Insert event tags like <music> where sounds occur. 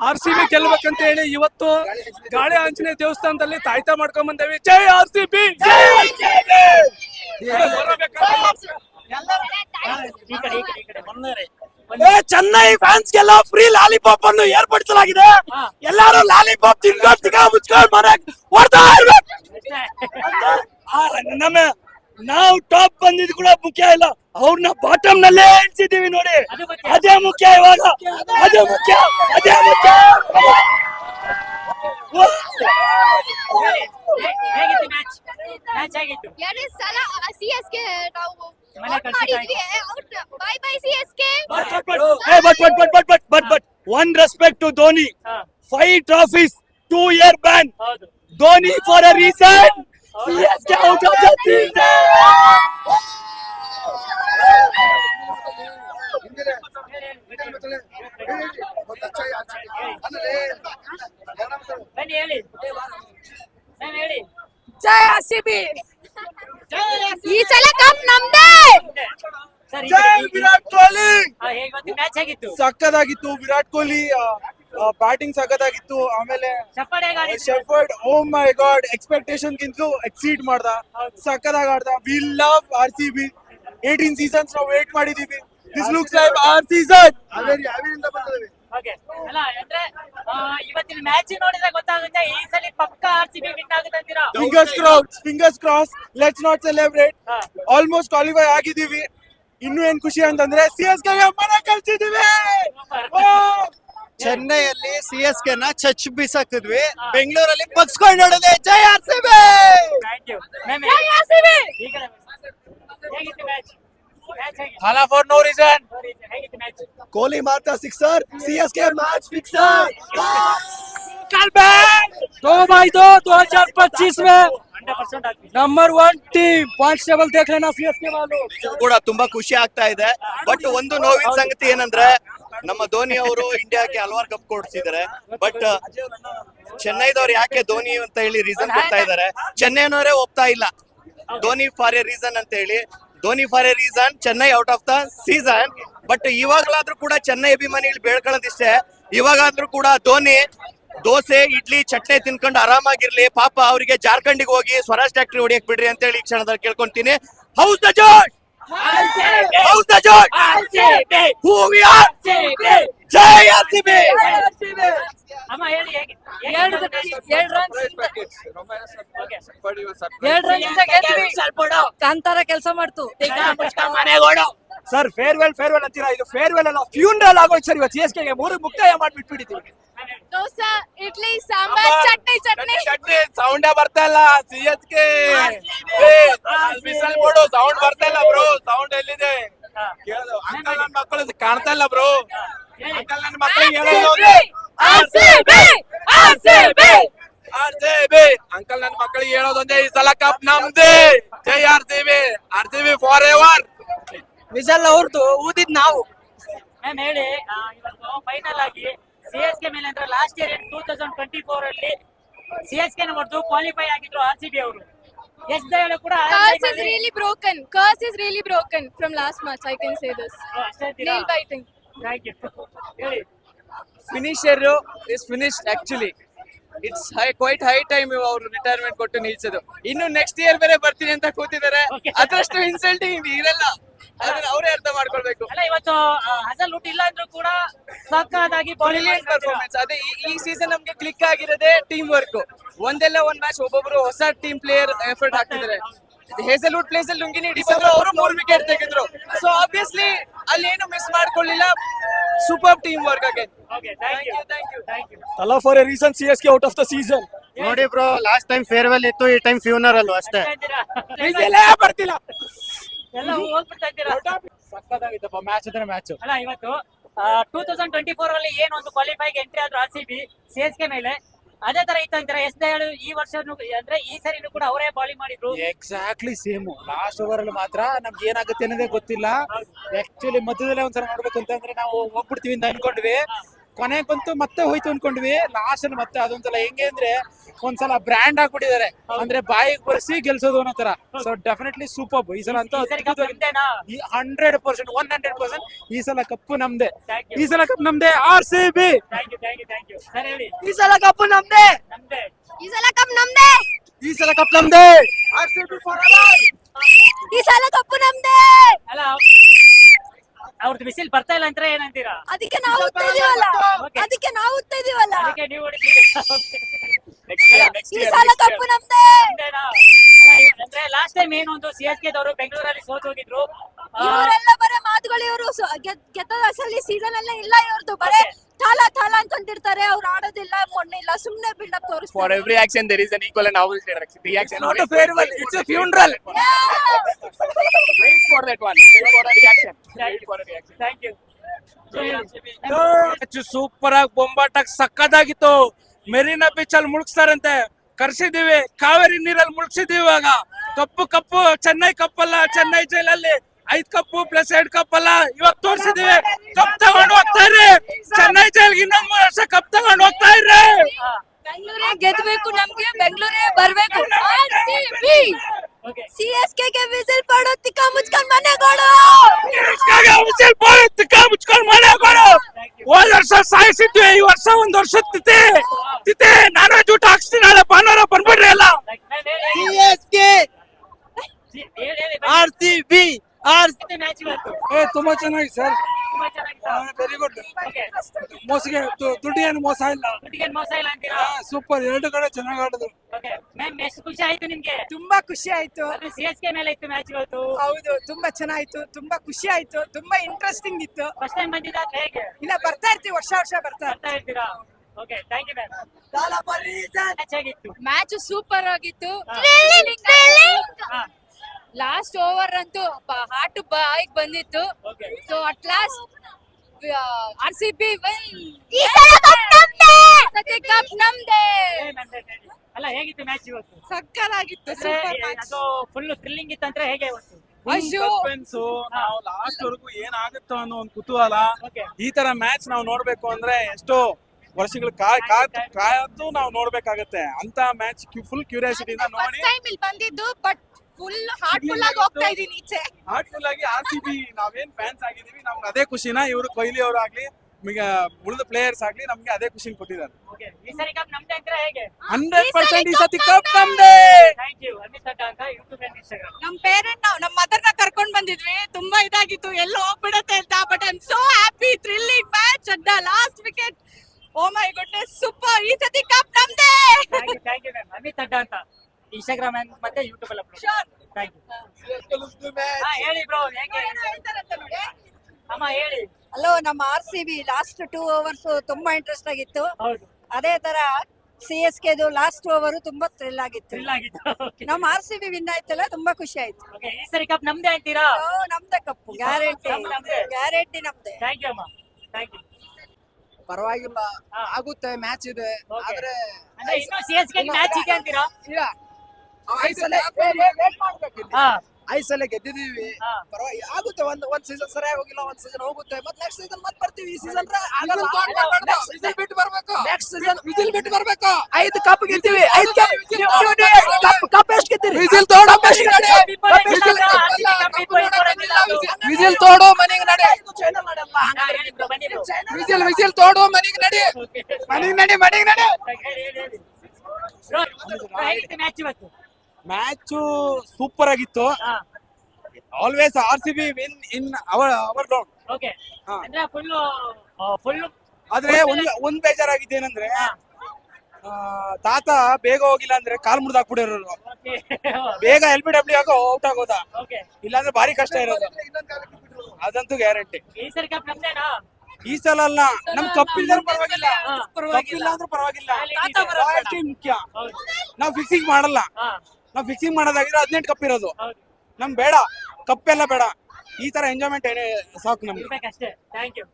R C B ಗೆಲ್ಬೇಕಂತ ಹೇಳಿ ಇವತ್ತು ಗಾಳಿ ಆಂಜನೇಯ ದೇವಸ್ಥಾನದಲ್ಲಿ ತಾಯ್ತ ಮಾಡ್ಕೊಂಡ್ ಬಂದೇವಿ. ಜೈ ಆರ್ ಸಿ ಬಿ! ಫ್ಯಾನ್ಸ್ ಗೆಲ್ಲ ಫ್ರೀ ಲಾಲಿಪಾಪ್ ಅನ್ನು ಏರ್ಪಡಿಸಲಾಗಿದೆ. ಎಲ್ಲಾರು ಲಾಲಿಪಾಪ್ ತಿನ್ಕೊಂಡ್ ತಿಗ ಮುಚ್ಕೊಂಡು ಮನೆಗ್ ಹೊಡ್ತಾ ಇರ್ಬೇಕು. ನಮ್ಮ ನಾವು ಟಾಪ್ ಬಂದಿದ್ ಕೂಡ ಮುಖ್ಯ ಇಲ್ಲ. ಅವ್ರನ್ನ ಬಾಟಮ್ ನಲ್ಲೇ ಎಣ್ಸಿದೀವಿ ನೋಡಿ. ಅದೇ ಮುಖ್ಯ. ಇವಾಗ. ಅದೇ ಮುಖ್ಯ. ಅದೇ ಮುಖ್ಯ. ಹೇಗಿತ್ತು ಮ್ಯಾಚ್ ಮ್ಯಾಚ್ ಹೇಗಿತ್ತು ಎರಡು ಸಲ ಸಿ ಎಸ್ ಕೆ ನಾವು ಮನೆ out ಕಳ್ಸಿದ್ದು ಮಾಡಿದ್ವಿ out bye bye C S K but but but but but but but one respect to Dhoni ಹಾ, five trophies two year ban ಹೌದು Dhoni for a reason CSK out of the season ಬನ್ನಿ ಹೇಳಿ ma'am ಹೇಳಿ ಜೈ R C B ಈ ಸಲ cup ನಮ್ದೇ. Sir Virat Kohli. Match ಆಗಿತ್ತು ಸಕ್ಕದಾಗಿತ್ತು ವಿರಾಟ್ ಕೊಹ್ಲಿ ಬ್ಯಾಟಿಂಗ್ ಸಕ್ಕದಾಗಿತ್ತು ಆಮೇಲೆ? Shepherd oh my god expectation ಗಿಂತಲೂ ಎಕ್ಸೀಡ್ ಮಾಡ್ದ. ಸಕ್ಕದಾಗಿ ಆಡ್ದ. We love R C B eighteen seasons ನಾವು ವೇಟ್ ಮಾಡಿದೀವಿ. This looks like our season Okay. ಅಲ್ಲ ಅಂದ್ರೆ ಆ, ಇವತ್ತಿನ ಮ್ಯಾಚ್ ನೋಡಿದ್ರೆ ಗೊತ್ತಾಗುತ್ತೆ ಈ ಸಲ ಪಕ್ಕ ಆರ್ ಸಿ ಬಿ ವಿನ್ ಆಗುತ್ತೆ ಅಂತೀರಾ? Fingers cross fingers cross let's not celebrate. Almost qualify ಆಗಿದೀವಿ ಇನ್ನು ಏನ್ ಖುಷಿ ಅಂತಂದ್ರೆ ಸಿ ಎಸ್ ಕೆ ಮನೆ ಕಳ್ಸಿದೀವಿ ಚೆನ್ನೈಯಲ್ಲಿ ಸಿ ಎಸ್ ಕೆ ನ ಚಚ್ ಬಿಸಾಕಿದ್ವಿ. ಬೆಂಗಳೂರಲ್ಲಿ ಬಗ್ಸ್ಕೊಂಡು ನೋಡಿದೆ. ಜೈ R C B thank you ma'am Jai R C B ಈಗ ಹೇಗಿತ್ತು match ಮ್ಯಾಚ್ ಹೇಗಿತ್ತು ಥಾಲಾ ಫಾರ್ ನೋ ರೀಸನ್ ಹೇಗಿತ್ತು ಮ್ಯಾಚ್ ಕೊಹ್ಲಿ ಮಾತ್ರ sixer C S K match fixer कल बैक दो बाई दो दो हजार पच्चीस में ಹಂಡ್ರೆಡ್ ಪರ್ಸೆಂಟ್ ಆಗ್ತೀವಿ number one team point table देख लेना सीएसके वालों ಕೂಡ ತುಂಬಾ ಖುಷಿ ಆಗ್ತಾ ಇದೆ ಬಟ್ ಒಂದು ನೋವಿನ ಸಂಗತಿ ಏನಂದ್ರೆ ನಮ್ಮ ಧೋನಿ ಅವರು ಇಂಡಿಯಾಕ್ಕೆ ಹಲವಾರು ಕಪ್ ಕೊಡ್ಸಿದ್ದಾರೆ ಬಟ್ ಚೆನ್ನೈದವ್ರು ಯಾಕೆ ಧೋನಿ ಅಂತ ಹೇಳಿ ರೀಸನ್ ಕೊಡ್ತಾ ಇದ್ದಾರೆ ಚೆನ್ನೈನವರೇ ಒಪ್ತಾ ಇಲ್ಲ ಧೋನಿ ಫಾರ್ ಎ ರೀಸನ್ ಅಂತ ಹೇಳಿ Dhoni for a reason Chennai out of the season. But ಇವಾಗಲಾದ್ರೂ ಕೂಡ ಚೆನ್ನೈ ಅಭಿಮಾನಿಗಳು ಬೇಡ್ಕೊಳ್ಳೋದಿಷ್ಟೇ. ಇವಾಗಾದ್ರೂ ಕೂಡ ಧೋನಿ ದೋಸೆ ಇಡ್ಲಿ ಚಟ್ನಿ ತಿನ್ಕೊಂಡು ಆರಾಮಾಗಿರ್ಲಿ. ಪಾಪ ಅವರಿಗೆ ಜಾರ್ಖಂಡಿಗೆ ಹೋಗಿ ಸ್ವರಾಜ್ ಟ್ಯಾಕ್ಟ್ರಿ ಹೊಡಿಯಕ್ ಬಿಡ್ರಿ ಅಂತ ಹೇಳಿ ಈ ಕ್ಷಣದಲ್ಲಿ ಕೇಳ್ಕೊಂತೀನಿ. How's the josh how's the josh who we are Jai R C B ಅಮ್ಮ ಹೇಳಿ ಹೇಗಿತ್ತು ಎರಡು ಎರಡು ರನ್ ಎರಡು ರನ್ ಇಂದ ಗೆದ್ವಿ ಕಾಂತಾರ ಕೆಲಸ ಮಾಡ್ತು ಸರ್ ಫೇರ್ವೆಲ್ ಫೇರ್ವೆಲ್ ಅಂತೀರಾ ಇದು ಫೇರ್ವೆಲ್ ಅಲ್ಲ ಫ್ಯೂನರಲ್ ಆಗೋಯ್ತು ಸರ್ ಇವತ್ತು ಸಿಎಸ್ಕೆ ಗೆ ಮೂರು ಮುಕ್ತಾಯ ಮಾಡ್ಬಿಟ್ಬಿಟ್ಟಿದ್ದೀವಿ ದೋಸೆ ಇಡ್ಲಿ ಸಾಂಬಾರ್ ಚಟ್ನಿ ಚಟ್ನಿ ಚಟ್ನಿ ಸೌಂಡ್ ಬರ್ತಾ ಇಲ್ಲ ಸಿ ಎಸ್ ಕೆ ಬಿಸಲ್ ಕೊಡು ಸೌಂಡ್ ಬರ್ತಾ ಇಲ್ಲ ಬ್ರೋ ಸೌಂಡ್ ಎಲ್ಲಿದೆ ಕೇಳು ಅಂಕಲ್ ನನ್ನ ಮಕ್ಕಳು ಕಾಣ್ತಾ ಇಲ್ಲ ಬ್ರೋ ಅಂಕಲ್ ನನ್ನ ಮಕ್ಕಳಿಗೆ ಹೇಳೋದು ಅಂಕಲ್ ನನ್ನ ಮಕ್ಕಳಿಗೆ ಹೇಳೋದೊಂದೇ ಈ ಸಲ ಕಪ್ ನಮ್ದೇ. ಜೈ R C B. R C B forever whistle ಅವ್ರದ್ದು ಊದಿದ್ ನಾವು. ಮ್ಯಾಮ್ ಹೇಳಿ. ಆ, ಇವತ್ತು ಫೈನಲ್ ಆಗಿ ಸಿ ಎಸ್ ಕೆ ಮೇಲೆ ಅಂದ್ರೆ last year two thousand twenty four ಅಲ್ಲಿ ಸಿ ಎಸ್ ಕೆ ಹೊಡೆದು ಕ್ವಾಲಿಫೈ ಆಗಿದ್ರು ಆರ್ ಸಿ ಬಿ ಅವರು. ಎಸ್ ದಯಾಳು ಕೂಡ Curse is really broken. Curse is really broken from last match. I can say this. Nail biting. Thank you ಹೇಳಿ finisher is finished actually it's high quite high time ಅವ್ರು retirement ಕೊಟ್ಟು ನಿಲ್ಸೋದು. ಇನ್ನು next year ಬೇರೆ ಬರ್ತೀನಿ ಅಂತ ಕೂತಿದ್ದಾರೆ. ಅದರಷ್ಟು ಇನ್ಸಲ್ಟಿಂಗ್ ಇರಲ್ಲ ಅದನ್ನ ಅವರೇ ಅರ್ಥ ಮಾಡ್ಕೊಳ್ಬೇಕು. ಅಲ್ಲ ಇವತ್ತು ಹಸಲ್ ಊಟ ಇಲ್ಲ ಅಂದ್ರೂ ಕೂಡ ಸಕ್ಕದಾಗಿ ಬ್ರಿಲಿಯಂಟ್ ಪರ್ಫಾರ್ಮೆನ್ಸ್ ಅದೇ ಈ- ಈ ಸೀಸನ್ ನಮ್ಗೆ ಕ್ಲಿಕ್ ಆಗಿರೋದೇ ಟೀಮ್ ವರ್ಕ್ ಒಂದೆಲ್ಲ ಒಂದ್ ಮ್ಯಾಚ್ ಒಬ್ಬೊಬ್ರು ಹೊಸ ಟೀಮ್ ಪ್ಲೇಯರ್ ಎಫರ್ಟ್ ಹಾಕ್ತಿದ್ದಾರೆ ಹೇಸಲ್ವುಡ್ ಪ್ಲೇಸ್ ಅಲ್ಲಿ ಲುಂಗಿನಿ ಹಿಡಿಸಿದ್ರು ಅವರು ಮೂರ್ ವಿಕೆಟ್ ತೆಗೆದ್ರು. ಸೊ ಆಬ್ವಿಯಸ್ಲಿ ಅಲ್ಲಿ ಏನು miss ಮಾಡ್ಕೊಳ್ಳಿಲ್ಲ. Super team work again okay thank you thank you thank you Thala for a reason CSK out of the season ನೋಡಿ ಬ್ರೋ ಲಾಸ್ಟ್ ಟೈಮ್ ಫೇರ್ವೆಲ್ ಇತ್ತು ಈ ಟೈಮ್ ಫ್ಯೂನರಲ್ ಅಷ್ಟೇ. ಬರ್ತಿಲ್ಲ. ಎಲ್ಲ ಹೋಗ್ಬಿಡ್ತಾ ಇದ್ದೀರಾ? ಸಕ್ಕದಾಗಿತ್ತಪ್ಪ ಮ್ಯಾಚ್ ಅಂದ್ರೆ ಮ್ಯಾಚ್ ಅಲ್ಲ ಇವತ್ತು ಟೂ ತೌಸಂಡ್ ಟ್ವೆಂಟಿ ಫೋರ್ ಅಲ್ಲಿ ಏನ್ ಒಂದು ಕ್ವಾಲಿಫೈಗೆ ಎಂಟ್ರಿ ಆದ್ರು R C B C S K ಮೇಲೆ ಅದೇ ತರ ಇತ್ತು ಅಂತಾರೆ? ಎಸ್ ದಯಾಳು ಈ ವರ್ಷನು ಅಂದ್ರೆ ಈ ಸರಿನು ಕೂಡ ಅವರೇ ಬಾಲಿಂಗ್ ಮಾಡಿದ್ರು. ಎಕ್ಸಾಕ್ಟ್ಲಿ ಸೇಮ್ ಲಾಸ್ಟ್ ಓವರ್ ಅಲ್ಲಿ ಮಾತ್ರ ನಮ್ಗೆ ಏನಾಗುತ್ತೆ ಅನ್ನೋದೇ ಗೊತ್ತಿಲ್ಲ. ಆಕ್ಚುಲಿ ಮಧ್ಯದಲ್ಲೇ ಒಂದ್ಸಲ ನೋಡ್ಬೇಕು ಅಂತಂದ್ರೆ ನಾವು ಹೋಗ್ಬಿಡ್ತೀವಿ ಅಂತ ಅನ್ಕೊಂಡ್ವಿ. ಕೊನೆಗಂತೂ ಮತ್ತೆ ಹೋಯ್ತು ಅನ್ಕೊಂಡ್ವಿ. ಲಾಸ್ಟ್ ಅಲ್ಲಿ ಮತ್ತೆ ಅದೊಂದ್ಸಲ ಹೆಂಗೆ ಅಂದ್ರೆ ಒಂದ್ಸಲ ಬ್ರ್ಯಾಂಡ್ ಹಾಕ್ಬಿಟ್ಟಿದ್ದಾರೆ ಅಂದ್ರೆ ಬಾಯಿಗೆ ಬರ್ಸಿ ಗೆಲ್ಸೋದು ಅನ್ನೋ ತರ ಸೊ ಡೆಫಿನೆಟ್ಲಿ ಸೂಪರ್ ಈ ಸಲ ಅಂತ hundred percent one hundred percent ಈ ಸಲ ಕಪ್ಪು ನಮ್ದೆ. ಈ ಸಲ ಕಪ್ ನಮ್ದೆ R C B thank you thank you thank you sir ಹೇಳಿ. ಈ ಸಲ ಕಪ್ಪು ನಮ್ದೆ. ನಮ್ದೇ. ಈ ಸಲ ಕಪ್ ನಮ್ದೆ. ಈ ಸಲ ಕಪ್ ನಮ್ದೆ. ಈ ಸಲ ಕಪ್ಪು ನಮ್ದೆ. ಅಲ್ಲ ಅವ್ರದ್ದು ಬಿಸಿಲ್ ಬರ್ತಾ ಇಲ್ಲ ಅಂತ ಏನಂತೀರಾ? ಅದಕ್ಕೆ ನಾವು ಉತ್ತಾ ಇದೀವಲ್ಲ Okay. ಅದಕ್ಕೆ ನಾವು ಉತ್ತಾ ಇದೀವಲ್ಲ ಅದಕ್ಕೆ ನೀವು <laughs> ಈ ಸಲ ತಪ್ಪು ನಮ್ದೇ? ಅಂದ್ರೆ ಲಾಸ್ಟ್ ಟೈಮ್ ಏನು ಒಂದು ಸಿ ಎಸ್ ಕೆ ದವರು ಬೆಂಗಳೂರಲ್ಲಿ ಸೋತ್ ಹೋಗಿದ್ರು ಆ, ಇವರೆಲ್ಲ ಬರೇ ಮಾತುಗಳು ಇವರು ಗೆದ್ದದ ಅಸಲಿ ಸೀಸನ್ ಎಲ್ಲ ಇಲ್ಲ ಇವ್ರದ್ದು ಬರೇ ತಾಲ ತಾಲ ಅಂತಂದಿರ್ತಾರೆ ಅವ್ರು ಆಡೋದಿಲ್ಲ ಮೊನ್ನಿಲ್ಲ ಸುಮ್ನೆ build up For every action, there is an equal and opposite reaction. Reaction. Not farewell it's a funeral Wait for that one. Wait for the reaction. Wait for the reaction. Thank you super ಆಗಿ ಬೊಂಬಾಟ ಸಕ್ಕದಾಗಿತ್ತು Marina beach ಅಲ್ಲಿ ಮುಳುಗ್ಸ್ತಾರಂತೆ. ಕರ್ಸಿದೀವಿ ಕಾವೇರಿ ನೀರಲ್ಲಿ ಮುಳುಗ್ಸಿದೀವಿ ಇವಾಗ. ಕಪ್ಪು ಕಪ್ಪು Chennai cup ಅಲ್ಲ ಚೆನ್ನೈ ಜೈಲಲ್ಲಿ. ಐದ್ ಕಪ್ಪು plus ಎರಡ್ cup ಅಲ್ಲ ಇವಾಗ ತೋರ್ಸಿದೀವಿ ಕಪ್ ತಗೊಂಡ್ ಹೋಗ್ತಾ ಇರ್ರಿ. ಚೆನ್ನೈ ಜೈಲ್ಗೆ ಇನ್ನೊಂದ್ ಮೂರ್ ವರ್ಷ ಕಪ್ ತಗೊಂಡ್ ಹೋಗ್ತಾ ಇರ್ರಿ. ಬೆಂಗಳೂರೇ ಗೆದ್ಬೇಕು ನಮ್ಗೆ ಬೆಂಗಳೂರೇ ಬರ್ಬೇಕು ಓಕೆ ಸಿ ಎಸ್ ಕೆ ಗೆ ವಿಸಿಲ್ ಪಡೋ ತಿಕ್ಕ ಮುಚ್ಕೊಂಡ್ ಮನೆಗಳು ಉಸಿಲ್ ಬಾಯಿ ತಿಕ್ಕ ಮುಚ್ಕೊಂಡ್ ಮನೆ ಕೊಡು ಹೋದ್ ವರ್ಷ ಸಾಯಿಸಿದ್ವಿ ಈ ವರ್ಷ ಒಂದ್ ವರ್ಷ ತಿಥಿ ತಿಥಿ ನಾನು ಊಟ ಹಾಕ್ಸ್ತೀನಿ ನಾಳೆ ಭಾನುವಾರ ಬಂದ್ಬಿಡ್ರಿ ಎಲ್ಲ R C B our match ಇವತ್ತು ಏ ತುಂಬಾ ಚೆನ್ನಾಗಿ ಸರ್ ತುಂಬಾ ಚೆನ್ನಾಗಿತ್ತು ವೆರಿ ಗುಡ್ ಮೋಸಿಗೆ ದುಡ್ಡು ಏನು ಮೋಸ ಇಲ್ಲ. ಮೋಸ ಇಲ್ಲ ಅಂತೀರಾ? ಸೂಪರ್. ಎರಡು ಕಡೆ ಚೆನ್ನಾಗಿ ಆಡಿದ್ರು. ಓಕೆ. ಮ್ಯಾಮ್ ಎಷ್ಟು ಖುಷಿ ಆಯ್ತು ನಿಮ್ಗೆ? ತುಂಬಾ ಖುಷಿ ಆಯ್ತು. ಸಿ ಎಸ್ ಕೆ ಮೇಲೆ ಇತ್ತು ಮ್ಯಾಚ್ ಇವತ್ತು. ಹೌದು ತುಂಬಾ ಚೆನ್ನಾಯ್ತು. ತುಂಬಾ ಖುಷಿ ಆಯ್ತು. ತುಂಬಾ ಇಂಟ್ರೆಸ್ಟಿಂಗ್ ಇತ್ತು. ಫಸ್ಟ್ ಟೈಮ್ ಹೇಗೆ? ಇಲ್ಲ ಬರ್ತಾ ಇರ್ತೀವಿ ವರ್ಷ ವರ್ಷ ಬರ್ತಾ ಬರ್ತಾ ಇರ್ತೀರಾ? Okay thank you ma'am match ಆಗಿತ್ತು ಮ್ಯಾಚ್ ಸೂಪರ್ ಆಗಿತ್ತು. ಹಾ. ಲಾಸ್ಟ್ ಓವರ್ ಅಂತೂ ಹಾಟ್ ಬಾಯ್ ಬಂದಿತ್ತು. So at last R C B cup ನಮ್ದೇ! ಅಲ್ಲ ಹೇಗಿತ್ತು ಮ್ಯಾಚ್ ಇವತ್ತು? ಸಕ್ಕತ್ತಾಗಿತ್ತು ಅಂದ್ರೆ ಸೂಪರ್ ಮ್ಯಾಚ್ ಅದು ಫುಲ್ ಥ್ರಿಲ್ಲಿಂಗ್ ಇತ್ತಂದ್ರೆ ಹೇಗೆ ಇವತ್ತು? ಅಯ್ಯೋ ಸಸ್ಪೆನ್ಸ್ ನಾವು ಲಾಸ್ಟ್ ವರೆಗೂ ಏನಾಗುತ್ತೋ ಅನ್ನೋ ಒಂದು ಕುತೂಹಲ. ಓಕೆ ಈ ತರ ಮ್ಯಾಚ್ ನಾವು ನೋಡ್ಬೇಕು ಅಂದ್ರೆ ಎಷ್ಟೋ ವರ್ಷಗಳು ಕಾಯ್ ಕಾದ್ ಕಾಯತ್ತು ನಾವು ನೋಡ್ಬೇಕಾಗತ್ತೆ. ಅಂತ ಮ್ಯಾಚ್ ಫುಲ್ ಕ್ಯೂರಿಯಾಸಿಟಿಯಿಂದ ನೋಡಿ. ಟೈಮ್ ಇಲ್ಲಿ ಬಂದಿದ್ದು ಬಟ್ ಫುಲ್ ಹಾರ್ಟ್ಫುಲ್ ಆಗಿ ಹೋಗ್ತಾ ಇದೀನಿ ಈಚೆ. ಹಾರ್ಟ್ಫುಲ್ ಆಗಿ ಆರ್ ಸಿ ಬಿ ನಾವೇನ್ ಫ್ಯಾನ್ಸ್ ಆಗಿದೀವಿ ನಮ್ಗೆ ಅದೇ ಖುಷಿನ ಇವರು ಕೊಹ್ಲಿ ಅವರು ಆಗ್ಲಿ ಈಗ ಉಳಿದ ಪ್ಲೇಯರ್ಸ್ ಆಗ್ಲಿ ನಮ್ಗೆ ಅದೇ ಖುಷಿ ಕೊಟ್ಟಿದ್ದಾರೆ. ಓಕೆ ಈ ಸರಿ ಕಪ್ ನಮ್ದೇ ಅಂದ್ರೆ ಹೇಗೆ? ಹಂಡ್ರೆಡ್ ಪರ್ಸೆಂಟ್ ಈ ಸತಿ ಕಪ್ ನಮ್ದೇ. ಥ್ಯಾಂಕ್ ಯು ಅಮಿತ್ ಅಡ್ಡ ಅಂತ ಯೂಟ್ಯೂಬ್ ಅಂಡ್ ಇನ್ಸ್ಟಾಗ್ರಾಮ್ ನಮ್ಮ ಪೇರೆಂಟ್ ನಾವು ನಮ್ಮ ಮದರ್ನ ಕರ್ಕೊಂಡ್ ಬಂದಿದ್ವಿ. ತುಂಬಾ ಇದಾಗಿತ್ತು. ಎಲ್ಲ ಹೋಗ್ಬಿಡತ್ತೆ ಅಂತ but I am so happy thrilling match ಅಡ್ಡ last wicket oh my goodness super ಈ ಸತಿ ಕಪ್ ನಮ್ದೇ. Thank you thank you ma'am Amit Adda ಅಂತ ಇನ್ಸ್ಟಾಗ್ರಾಮ್ ಮತ್ತೆ ಯೂಟ್ಯೂಬ್ ಅಲ್ಲಿ ಥ್ಯಾಂಕ್ ಯು ಹೇಳಿ ಬ್ರೋ ಹೇಗೆ? ಅಮ್ಮ ಹೇಳಿ. ಹಲೋ ನಮ್ಮ R C B last two hours ತುಂಬಾ ಇಂಟ್ರೆಸ್ಟ್ ಆಗಿತ್ತು. ಹೌದು. ಅದೇ ತರ ಸಿ ಎಸ್ ಕೆದು ಲಾಸ್ಟ್ ಓವರ್ ತುಂಬಾ ಥ್ರಿಲ್ ಆಗಿತ್ತು. ಥ್ರಿಲ್ ಆಗಿತ್ತು ನಮ್ಮ ಆರ್ ಸಿ ಬಿ ವಿನ್ ಆಯ್ತಲ್ಲ ತುಂಬಾ ಖುಷಿ ಆಯ್ತು. ಈ ಸರಿ ಕಪ್ ನಮ್ದೇ ಅಂತೀರಾ ಓ, ನಮ್ದೇ ಕಪ್ಪು ಗ್ಯಾರಂಟಿ ನಮ್ದು ನಮ್ದೇ. ಗ್ಯಾರಂಟಿ ನಮ್ದೇ. ಥ್ಯಾಂಕ್ ಯು ಅಮ್ಮ. ಥ್ಯಾಂಕ್ ಯು ಪರವಾಗಿಲ್ಲ. ಆಗುತ್ತೆ ಮ್ಯಾಚ್ ಇದೆ. Okay. ಆದ್ರೆ ಅಂದ್ರೆ ಇನ್ನು ಸಿ ಎಸ್ ಕೆ ಮ್ಯಾಚ್ ಇದೆ ಅಂತೀರಾ? ಇಲ್ಲ. ಐಸಲೆ ಹಾ. ಸಲ ಗೆದ್ದಿದೀವಿ ಪರವಾಗಿ ಆಗುತ್ತೆ ಒಂದ್ ಒಂದ್ ಸೀಸನ್ ಸರಿಯಾಗಿ ಹೋಗಿಲ್ಲ ಒಂದ್ ಸೀಸನ್ ಹೋಗುತ್ತೆ. ಮತ್ ನೆಕ್ಸ್ಟ್ ಸೀಸನ್ ಮತ್ ಬರ್ತೀವಿ. ಈ ಸೀಸನ್ ಬಿಟ್ಟು ಬರ್ಬೇಕು. ನೆಕ್ಸ್ಟ್ ಸೀಸನ್ ವಿಜಿಲ್ ಬಿಟ್ಟು ಬರ್ಬೇಕು. ಐದು ಕಪ್ ಗೆದ್ದೀವಿ. ಐದು ಕಪ್ ಕಪ್ ಎಷ್ಟು ಗೆದ್ದಿರಿ? ವಿಜಿಲ್ ತೋಡೋ ವಿಜಿಲ್ ತೋಡು ಮನೆಗೆ ನಡೆ. ವಿಜಿಲ್ ವಿಜಿಲ್ ತೋಡು ಮನೆಗೆ ನಡೆ. ಮನೆಗೆ ನಡಿ ಮನೆಗೆ ನಡೆ. ಮ್ಯಾಚ್ ಇವತ್ತು. ಮ್ಯಾಚ್ ಸೂಪರ್ ಆಗಿತ್ತು. Always R C B win in our our ground okay. ಅಂದ್ರೆ ಫುಲ್ ಫುಲ್ ಆದ್ರೆ ಒಂದ್ ಒಂದ್ ಬೇಜಾರಾಗಿದೆ ಏನಂದ್ರೆ ಆ, ತಾತ ಬೇಗ ಹೋಗಿಲ್ಲ ಅಂದ್ರೆ ಕಾಲ್ ಮುರಿದು ಹಾಕ್ಬಿಡಿರೋರು ಓಕೆ ಬೇಗ ಎಲ್ ಬಿ ಡಬ್ಲ್ಯೂ ಆಗೋ ಔಟ್ ಆಗೋದ? ಓಕೆ ಇಲ್ಲಾಂದ್ರೆ ಭಾರಿ ಕಷ್ಟ ಇರೋದು. ಅದಂತೂ ಗ್ಯಾರಂಟಿ ಈ ಸಲ ಅಲ್ಲ ನಮ್ ಕಪ್ ಇಲ್ದ್ರೆ ಪರವಾಗಿಲ್ಲ. ಕಪ್ ಇಲ್ಲ ಅಂದ್ರೆ ಪರವಾಗಿಲ್ಲ. ಮುಖ್ಯ. ನಾವು ಫಿಕ್ಸಿಂಗ್ ಮಾಡಲ್ಲ. ನಾವ್ ಫಿಕ್ಸಿಂಗ್ ಮಾಡೋದಾಗಿದ್ರೆ ಹದಿನೆಂಟು ಕಪ್ ಇರೋದು. ನಮ್ಗೆ ನಮ್ ಬೇಡ. ಕಪ್ ಎಲ್ಲ ಬೇಡ. ಈ ತರ ಎಂಜಾಯ್ಮೆಂಟ್ ಏನೇ ಸಾಕು ನಮ್ಗೆ. ಅಷ್ಟೇ ಥ್ಯಾಂಕ್ ಯು